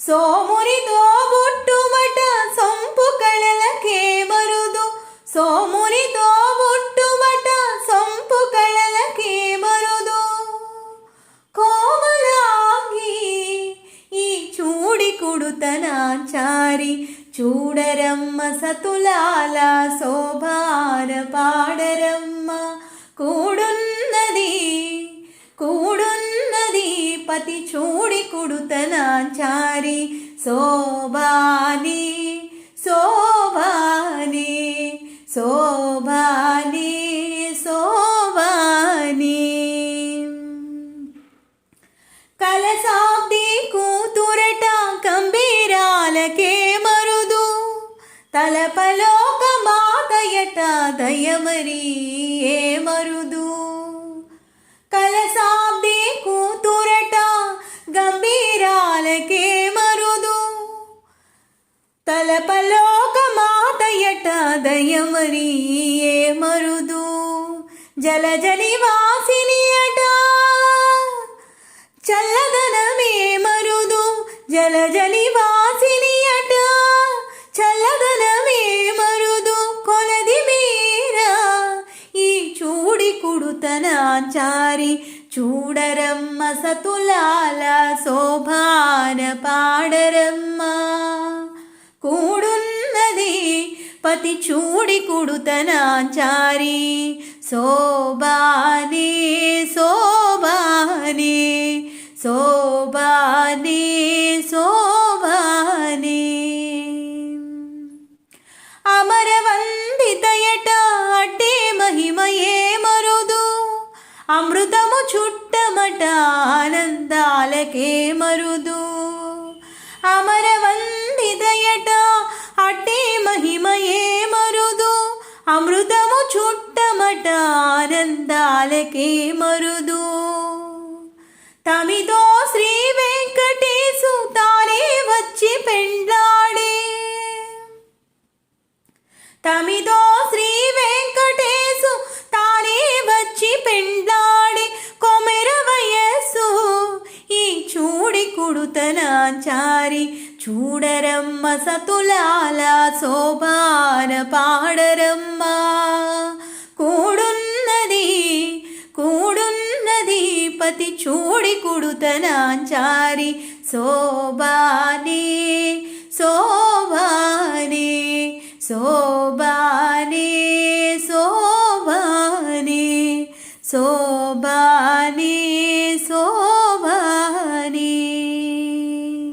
సోమునితో బుట్టుమట సొంపు కళలకే మరుదు సోమునితో బుట్టుమట సొంపు కళలకే మరుదు కోమలాంగి ఈ చూడి కుడుతనాచారి చూడరమ్మ సతులాల శోభాన పాడరమ్మ. పతి చూడి కుడుతనాచారి. శోభాని శోభాని శోభాని శోభాని. కలసాబ్ది కూతురట కంబీరాలకే మరుదు. తలపలోక మాతయట దయమరి ఏ మరుదు తలపలోక మాతయట దయమరి మరుదు? జలజలి వాసిని అట చల్లదనమే మరుదు. జలజలి వాసిని అట చల్లదనమే మరుదు. కొలది మీరా ఈ చూడి కుడుతనాచారి చూడరమ్మ సతులాల శోభాన పాడరమ్మ. పతి చూడి కుడుతనాచారి. శోభాని శోభాని శోభాని శోభాని. అమరవందితయట అడ్డే మహిమయే మరుదు. అమృతము చుట్టమట ఆనందాలకే మరుదు. చుట్టమట ఆనందాలకే మరుదు. తమిదో శ్రీ వెంకటేశు తానే వచ్చి పెండ్లాడే. తమిదో శ్రీ వెంకటేశు తానే వచ్చి పెండ్లాడే. కొమెర వయస్సు ఈ చూడి కుడుతనాచారి. చూడరమ్మ సతులాల శోభాన పాడరమ్మా. పతి చూడి కుడుతనాంచారి శోభానే శోభానే శోభానే శోభానే శోభా